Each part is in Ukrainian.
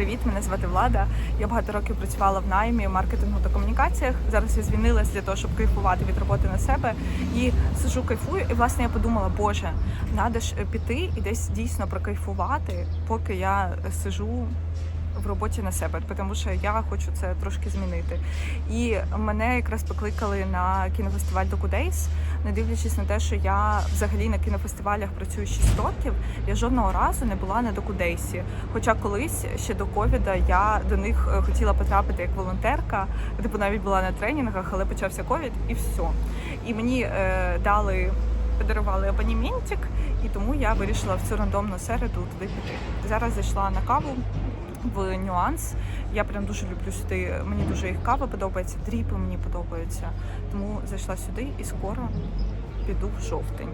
Привіт, мене звати Влада. Я багато років працювала в наймі, маркетингу та комунікаціях. Зараз я звільнилась для того, щоб кайфувати від роботи на себе. І сижу, кайфую. І власне я подумала, боже, треба ж піти і десь дійсно прокайфувати, поки я сижу. В роботі на себе, тому що я хочу це трошки змінити. І мене якраз покликали на кінофестиваль Докудейс, не дивлячись на те, що я взагалі на кінофестивалях працюю 6 років, я жодного разу не була на Докудейсі. Хоча колись ще до ковіда я до них е, хотіла потрапити як волонтерка, типу навіть була на тренінгах, але почався ковід і все. І мені е, дали. Подарували абонементик, і тому я вирішила в цю рандомну середу туди піти. Зараз зайшла на каву в нюанс. Я прям дуже люблю сюди. Мені дуже їх кава подобається, дріпи мені подобаються. Тому зайшла сюди і скоро піду в жовтень.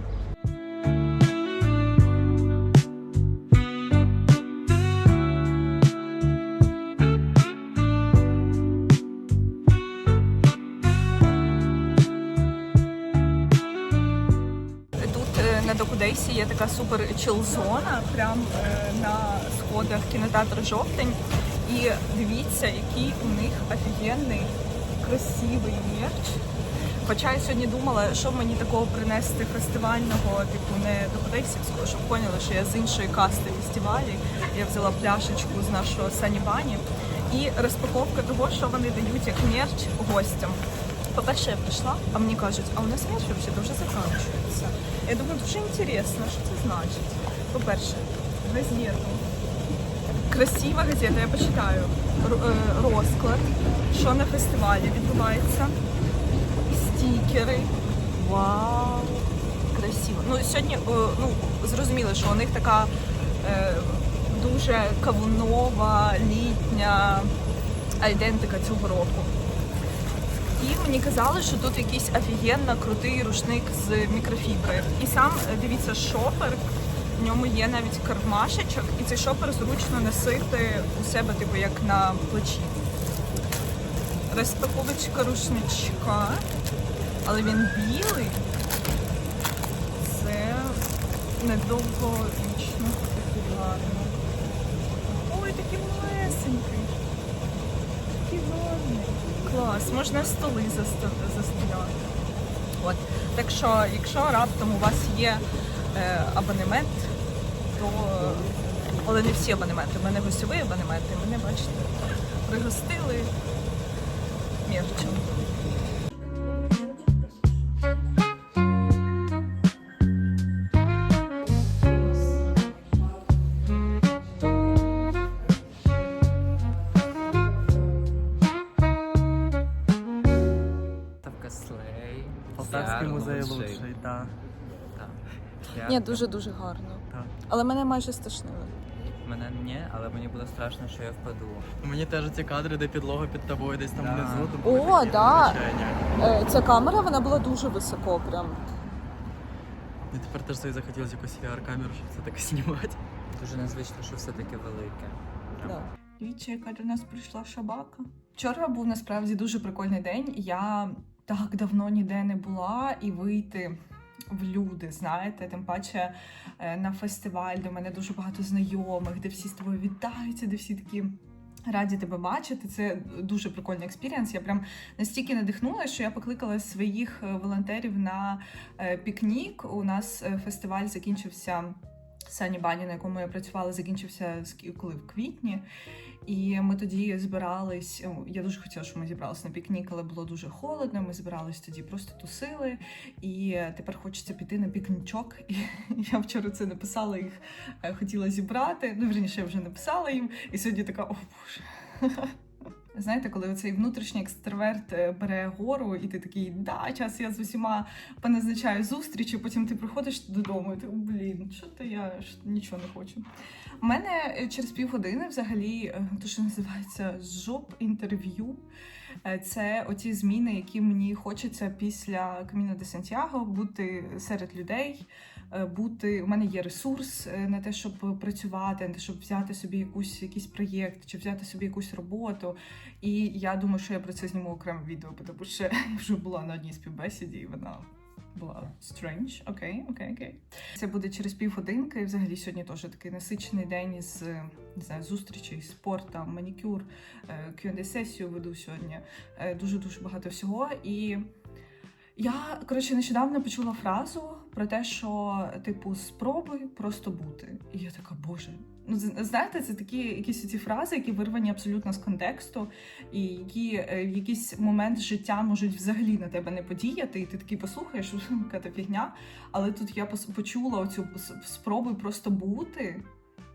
Тут е, на Докудейсі є така супер чил-зона, прям е, на сходах кінотеатру жовтень. І дивіться, який у них офігенний красивий мерч. Хоча я сьогодні думала, що мені такого принести фестивального, типу не Докудейсівського, щоб поняли, що я з іншої касти фестивалі. Я взяла пляшечку з нашого Сані Бані. І розпаковка того, що вони дають як мерч гостям. По-перше, я прийшла, а мені кажуть, а у нас мерч взагалі вже закінчується. Я думаю, дуже інтересно, що це значить. По-перше, газету. Красива газета, я почитаю. Е, розклад, що на фестивалі відбувається. Стікери. Вау! Красиво. Ну, сьогодні, е, ну, зрозуміло, що у них така е, дуже кавунова, літня айдентика цього року. І мені казали, що тут якийсь офігенно крутий рушник з мікрофібри. І сам дивіться, шопер. В ньому є навіть кармашечок, і цей шопер зручно носити у себе, типу, як на плечі. Розпаковочка рушничка, але він білий. Це недовговічно популярно. Ой, такий малесенький. Такий гарний. Клас, можна столи заста- От. Так що, якщо раптом у вас є абонемент, то але не всі абонементи. У мене гостьовий абонемент, і мене, бачите, пригостили мерчем. Слей. Музей лучший. Піар Ні, дуже-дуже гарно. Так. Але мене майже стошнило. Мене ні, але мені було страшно, що я впаду. Мені теж ці кадри, де підлога під тобою десь там Да. внизу. то О, такі да. Е, ця камера вона була дуже високо прям. Мені тепер теж собі захотілося якусь VR-камеру, щоб це таке знімати. Дуже незвично, що все таке велике. Да. Дивіться, яка до нас прийшла шабака. Вчора був насправді дуже прикольний день. Я так давно ніде не була і вийти в люди, знаєте, тим паче е, на фестиваль, в мене дуже багато знайомих, де всі з тобою вітаються, де всі такі. Раді тебе бачити, це дуже прикольний експірієнс. Я прям настільки надихнулася, що я покликала своїх е, волонтерів на е, пікнік. У нас фестиваль закінчився Сані Бані, на якому я працювала, закінчився коли в квітні. І ми тоді збирались. Я дуже хотіла, щоб ми зібралися на пікнік, але було дуже холодно. Ми збирались тоді, просто тусили. І тепер хочеться піти на пікнічок. І я вчора це написала їх, е, хотіла зібрати. Ну, верніше, я вже написала їм. І сьогодні така, о боже. Знаєте, коли цей внутрішній екстраверт е, бере гору, і ти такий, да, час я з усіма поназначаю зустрічі, потім ти приходиш додому, і ти блін, що то я ж нічого не хочу. У мене е, через півгодини взагалі те, що називається жоп інтерв'ю. Е, Це оці зміни, які мені хочеться після Каміна де Сантьяго бути серед людей, бути. У мене є ресурс е, на те, щоб працювати, на те, щоб взяти собі якусь якийсь проєкт чи взяти собі якусь роботу. І я думаю, що я про це зніму окреме відео, тому що я вже була на одній співбесіді, і вона була strange. Окей, окей, окей. Це буде через півгодинки. Взагалі сьогодні теж такий насичений день із не знаю, зустрічей, спорту, манікюр, е, Q&A-сесію веду сьогодні. Е, Дуже-дуже багато всього. І я, коротше, нещодавно почула фразу про те, що, типу, спробуй просто бути. І я така, боже. Ну, знаєте, це такі якісь ці фрази, які вирвані абсолютно з контексту, і які е, в якийсь момент життя можуть взагалі на тебе не подіяти, і ти такий послухаєш, яка та фігня. Але тут я почула оцю с- спробуй просто бути.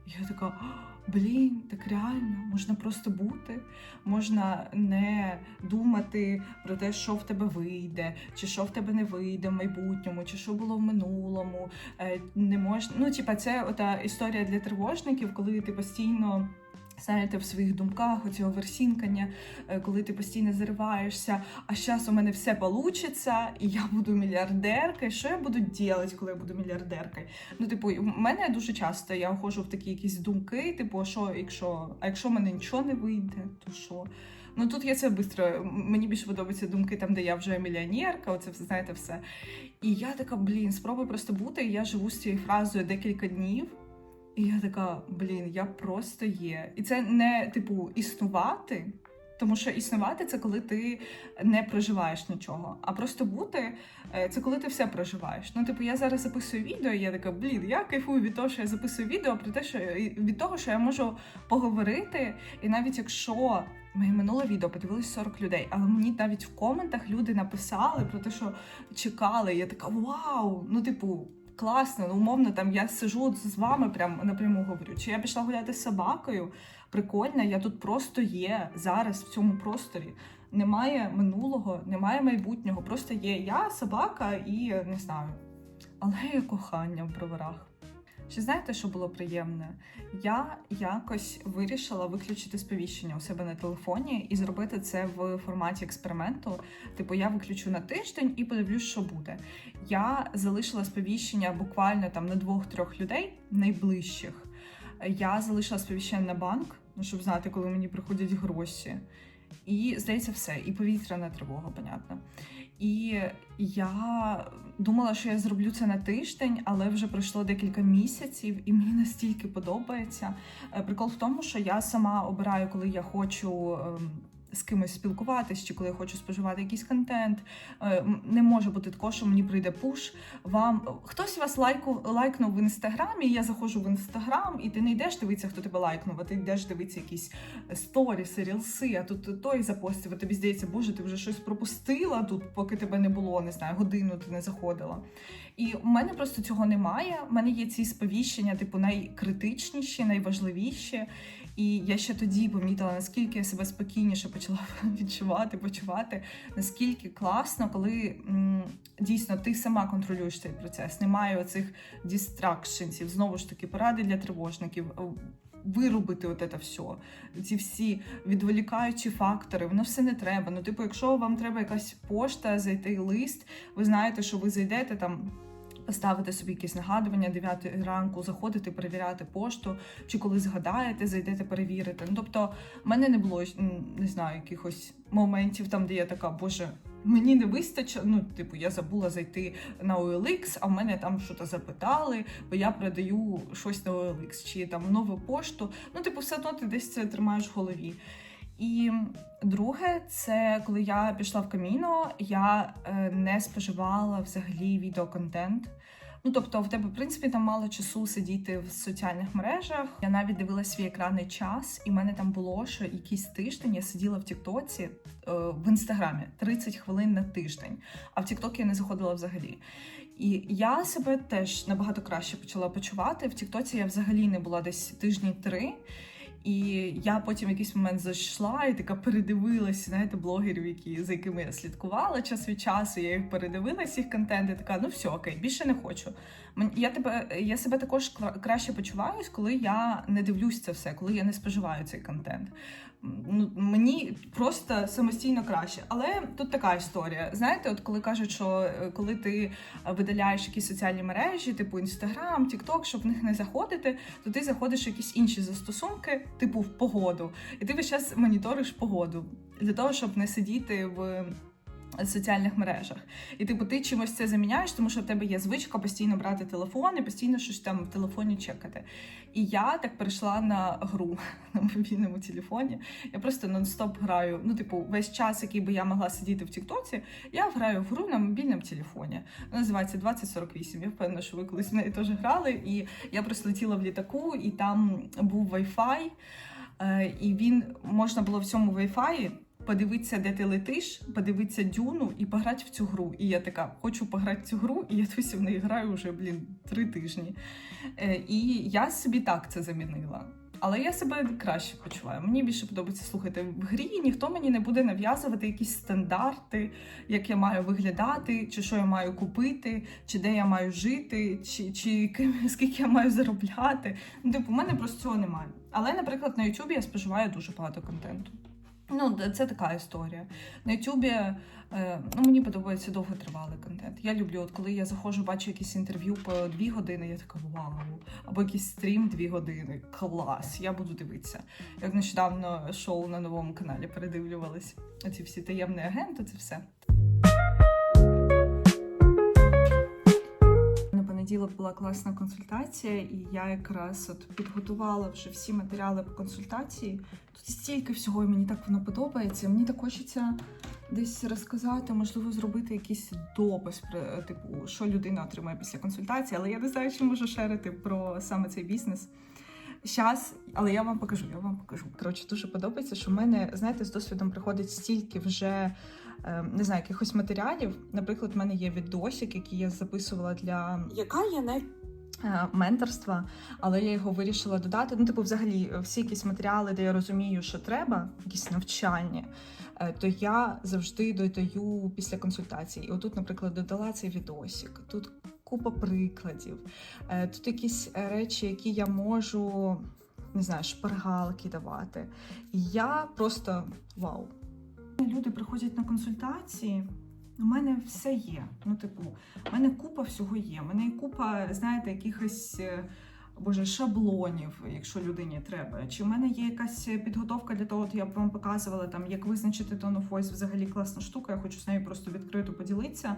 І я така, «А, блін, так реально, можна просто бути, можна не думати про те, що в тебе вийде, чи що в тебе не вийде в майбутньому, чи що було в минулому. Е, Не можна. Ну, типа, це ота історія для тривожників, коли ти постійно. Знаєте, в своїх думках оцього версінкання, е, коли ти постійно зариваєшся, а зараз у мене все получиться, і я буду мільярдеркою. Що я буду робити, коли я буду мільярдеркою? Ну, типу, в мене дуже часто я входжу в такі якісь думки, типу, а що, якщо, а якщо в мене нічого не вийде, то що? Ну тут я це швидко. Мені більше подобаються думки там, де я вже мільйонерка, оце все знаєте все. І я така, блін, спробуй просто бути. І я живу з цією фразою декілька днів. І я така, блін, я просто є. І це не типу існувати, тому що існувати це коли ти не проживаєш нічого. А просто бути е, це коли ти все проживаєш. Ну, типу, я зараз записую відео, і я така, блін, я кайфую від того, що я записую відео, про те, що від того, що я можу поговорити, і навіть якщо моє минуле відео подивились 40 людей, але мені навіть в коментах люди написали про те, що чекали. Я така вау! Ну, типу, класно, ну умовно, там я сижу з вами, прям напряму говорю. Чи я пішла гуляти з собакою? Прикольно, я тут просто є зараз в цьому просторі. Немає минулого, немає майбутнього. Просто є я, собака і не знаю. Алея кохання в броварах. Чи знаєте, що було приємне? Я якось вирішила виключити сповіщення у себе на телефоні і зробити це в форматі експерименту. Типу, я виключу на тиждень і подивлюсь, що буде. Я залишила сповіщення буквально там на двох-трьох людей найближчих. Я залишила сповіщення на банк, ну, щоб знати, коли мені приходять гроші. І здається, все. І повітряна тривога, понятно. І я думала, що я зроблю це на тиждень, але вже пройшло декілька місяців, і мені настільки подобається. Е, Прикол в тому, що я сама обираю, коли я хочу. З кимось спілкуватись, чи коли я хочу споживати якийсь контент, Е, не може бути такого, що мені прийде пуш. Вам хтось вас лайку лайкнув в інстаграмі. Я заходжу в інстаграм, і ти не йдеш дивитися, хто тебе лайкнув, а ти йдеш дивитися якісь сторіси, рілси, а тут той запостив, а тобі здається, боже, ти вже щось пропустила тут, поки тебе не було, не знаю, годину ти не заходила. І в мене просто цього немає. У мене є ці сповіщення, типу, найкритичніші, найважливіші. І я ще тоді помітила, наскільки я себе спокійніше почала відчувати, почувати, наскільки класно, коли м, дійсно ти сама контролюєш цей процес. Немає оцих дістракшенсів. Знову ж таки, поради для тривожників. Е, Вирубити от це все, ці всі відволікаючі фактори, воно все не треба. Ну, типу, якщо вам треба якась пошта, зайти лист, ви знаєте, що ви зайдете там. Поставити собі якісь нагадування 9 ранку, заходити, перевіряти пошту, чи коли згадаєте, зайдете перевірити. Ну тобто, в мене не було не знаю, якихось моментів там, де я така, боже, мені не вистачило. Ну, типу, я забула зайти на OLX, а в мене там щось запитали, бо я продаю щось на OLX, чи там нову пошту. Ну, типу, все одно ти десь це тримаєш в голові. І друге, це коли я пішла в каміно, я е, не споживала взагалі відеоконтент. Ну, тобто, в тебе, в принципі, там мало часу сидіти в соціальних мережах. Я навіть дивилася свій екранний час, і в мене там було, що якийсь тиждень я сиділа в Тіктоці е, в інстаграмі 30 хвилин на тиждень, а в Тікток я не заходила взагалі. І я себе теж набагато краще почала почувати. В Тіктоці я взагалі не була десь тижні три. І я потім в якийсь момент зайшла і така передивилася, знаєте, блогерів, які за якими я слідкувала час від часу. Я їх передивилася, їх контент, і така, ну все, окей, більше не хочу. Я тебе я себе також кра- краще почуваюсь, коли я не дивлюсь це все, коли я не споживаю цей контент. Ну, просто самостійно краще. Але тут така історія. Знаєте, от коли кажуть, що е, коли ти е, видаляєш якісь соціальні мережі, типу Інстаграм, Тікток, щоб в них не заходити, то ти заходиш в якісь інші застосунки, типу в погоду, і ти весь час моніториш погоду для того, щоб не сидіти в соціальних мережах. І типу, ти чимось це заміняєш, тому що в тебе є звичка постійно брати телефон і постійно щось там в телефоні чекати. І я так перейшла на гру на мобільному телефоні. Я просто нон-стоп граю. Ну, типу, весь час, який би я могла сидіти в Тіктоці, я граю в гру на мобільному телефоні. Вона називається 2048. Я впевнена, що ви колись в неї теж грали. І я просто летіла в літаку, і там був Wi-Fi, е, і він можна було в цьому Wi-Fi подивитися, де ти летиш, подивитися дюну і пограти в цю гру. І я така, хочу пограти в цю гру, і я досі в неї граю вже, блін, три тижні. Е, І я собі так це замінила. Але я себе краще почуваю. Мені більше подобається слухати в грі. Ніхто мені не буде нав'язувати якісь стандарти, як я маю виглядати, чи що я маю купити, чи де я маю жити, чи, чи скільки я маю заробляти. Ну, типу, у мене просто цього немає. Але, наприклад, на Ютубі я споживаю дуже багато контенту. Ну, це така історія. На Ютубі е, ну, мені подобається довготривалий контент. Я люблю, от коли я заходжу, бачу якісь інтерв'ю по дві години, я така вау. Або якийсь стрім дві години. Клас, я буду дивитися. Як нещодавно шоу на новому каналі передивлювались. Оці всі таємні агенти, це все. На була класна консультація, і я якраз от підготувала вже всі матеріали по консультації. Тут стільки всього, і мені так воно подобається. Мені так хочеться десь розказати, можливо, зробити якийсь допис про типу, що людина отримає після консультації, але я не знаю, чи можу шерити про саме цей бізнес. Щас, але я вам покажу, я вам покажу. Коротше, дуже подобається, що в мене, знаєте, з досвідом приходить стільки вже не знаю, якихось матеріалів. Наприклад, в мене є відосик, який я записувала для яка є не е, менторства, але я його вирішила додати. Ну, типу, взагалі, всі якісь матеріали, де я розумію, що треба, якісь навчання, е, то я завжди додаю після консультації. І отут, наприклад, додала цей відосик. Тут купа прикладів. Е, Тут якісь речі, які я можу, не знаю, шпаргалки давати. І я просто вау. Люди приходять на консультації. У мене все є. Ну, типу, у мене купа всього є. У мене купа, знаєте, якихось. Е, Боже, шаблонів, якщо людині треба. Чи в мене є якась підготовка для того, от я б вам показувала там, як визначити tone of voice, взагалі класна штука. Я хочу з нею просто відкрито поділитися.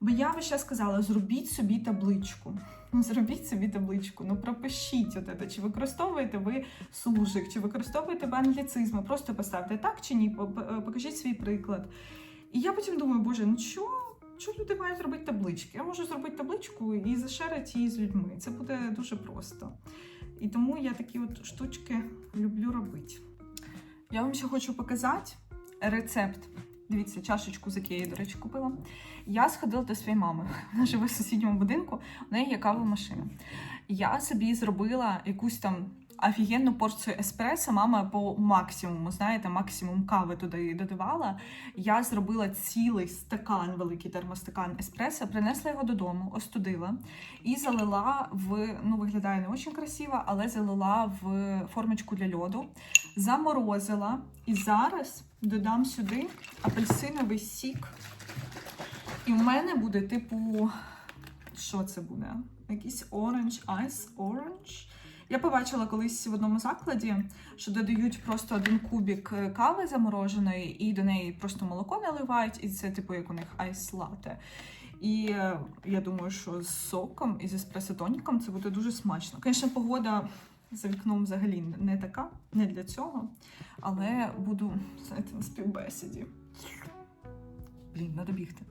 Бо я весь час сказала: зробіть собі табличку. Ну, зробіть собі табличку, ну пропишіть от це. Чи використовуєте ви сужик, чи використовуєте ви англіцизми, просто поставте так чи ні, по- покажіть свій приклад. І я потім думаю, боже, ну що? Що люди мають робити таблички? Я можу зробити табличку і зашерити її з людьми. Це буде дуже просто. І тому я такі от штучки люблю робити. Я вам ще хочу показати рецепт. Дивіться, чашечку з Ікеї, до речі, купила. Я сходила до своєї мами. Вона живе в сусідньому будинку, у неї є кава машина. Я собі зробила якусь там офігенну порцію еспресо. Мама по максимуму, знаєте, максимум кави туди додавала. Я зробила цілий стакан, великий термостакан еспресо, принесла його додому, остудила і залила в, ну виглядає не дуже красиво, але залила в формочку для льоду, заморозила і зараз додам сюди апельсиновий сік. І в мене буде, типу, що це буде? Якийсь orange, ice orange. Я побачила колись в одному закладі, що додають просто один кубік е, кави замороженої, і до неї просто молоко наливають, і це, типу, як у них айс лате. І е, я думаю, що з соком і з еспресо-тоніком це буде дуже смачно. Звісно, погода за вікном взагалі не така, не для цього, але буду знаєте, на співбесіді. Блін, треба бігти.